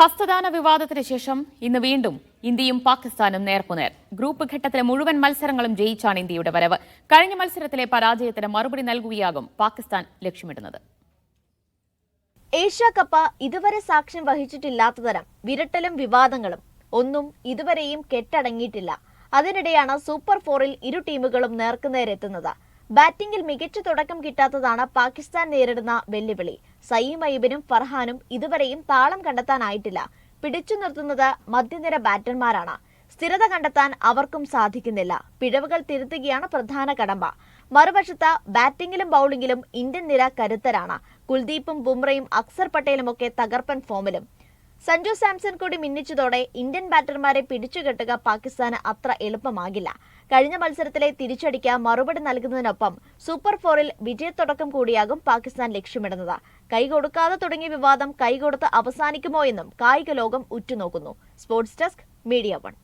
ഹസ്തദാന വിവാദത്തിന് ശേഷം ഇന്ന് വീണ്ടും ഇന്ത്യയും പാകിസ്ഥാനും നേർക്കുനേർ. ഗ്രൂപ്പ് ഘട്ടത്തിലെ മുഴുവൻ മത്സരങ്ങളും ജയിച്ചാണ് ഇന്ത്യയുടെ വരവ്. കഴിഞ്ഞ മത്സരത്തിലെ പരാജയത്തിന് മറുപടി നൽകുകയാകും പാകിസ്ഥാൻ ലക്ഷ്യമിടുന്നത്. ഏഷ്യ കപ്പ് ഇതുവരെ സാക്ഷ്യം വഹിച്ചിട്ടില്ലാത്ത തരം വിരട്ടലും വിവാദങ്ങളും ഒന്നും ഇതുവരെയും കെട്ടടങ്ങിയിട്ടില്ല. അതിനിടെയാണ് സൂപ്പർ ഫോറിൽ ഇരു ടീമുകളും നേർക്കുനേരെത്തുന്നത് ബാറ്റിംഗിൽ മികച്ച തുടക്കം കിട്ടാത്തതാണ് പാകിസ്ഥാൻ നേരിടുന്ന വെല്ലുവിളി. സയീം അയ്യബിനും ഫർഹാനും ഇതുവരെയും താളം കണ്ടെത്താനായിട്ടില്ല. പിടിച്ചു നിർത്തുന്നത് മധ്യനിര ബാറ്റർമാരാണ്. സ്ഥിരത കണ്ടെത്താൻ അവർക്കും സാധിക്കുന്നില്ല. പിഴവുകൾ തിരുത്തുകയാണ് പ്രധാന കടമ്പ. മറുവശത്ത് ബാറ്റിംഗിലും ബൌളിംഗിലും ഇന്ത്യൻ നിര കരുത്തരാണ്. കുൽദീപും ബുംറയും അക്സർ പട്ടേലും ഒക്കെ തകർപ്പൻ ഫോമിലും. സഞ്ജു സാംസൺ കൂടി മിന്നിച്ചതോടെ ഇന്ത്യൻ ബാറ്റർമാരെ പിടിച്ചുകെട്ടുക പാകിസ്ഥാന് അത്ര എളുപ്പമാകില്ല. കഴിഞ്ഞ മത്സരത്തിലെ തിരിച്ചടിക്ക് മറുപടി നൽകുന്നതിനൊപ്പം സൂപ്പർ ഫോറിൽ വിജയത്തുടക്കം കൂടിയാകും പാകിസ്ഥാൻ ലക്ഷ്യമിടുന്നത്. കൈകൊടുക്കാതെ തുടങ്ങിയ വിവാദം കൈകൊടുത്ത് അവസാനിക്കുമോ എന്നും കായിക ലോകം ഉറ്റുനോക്കുന്നു. Sports desk media one.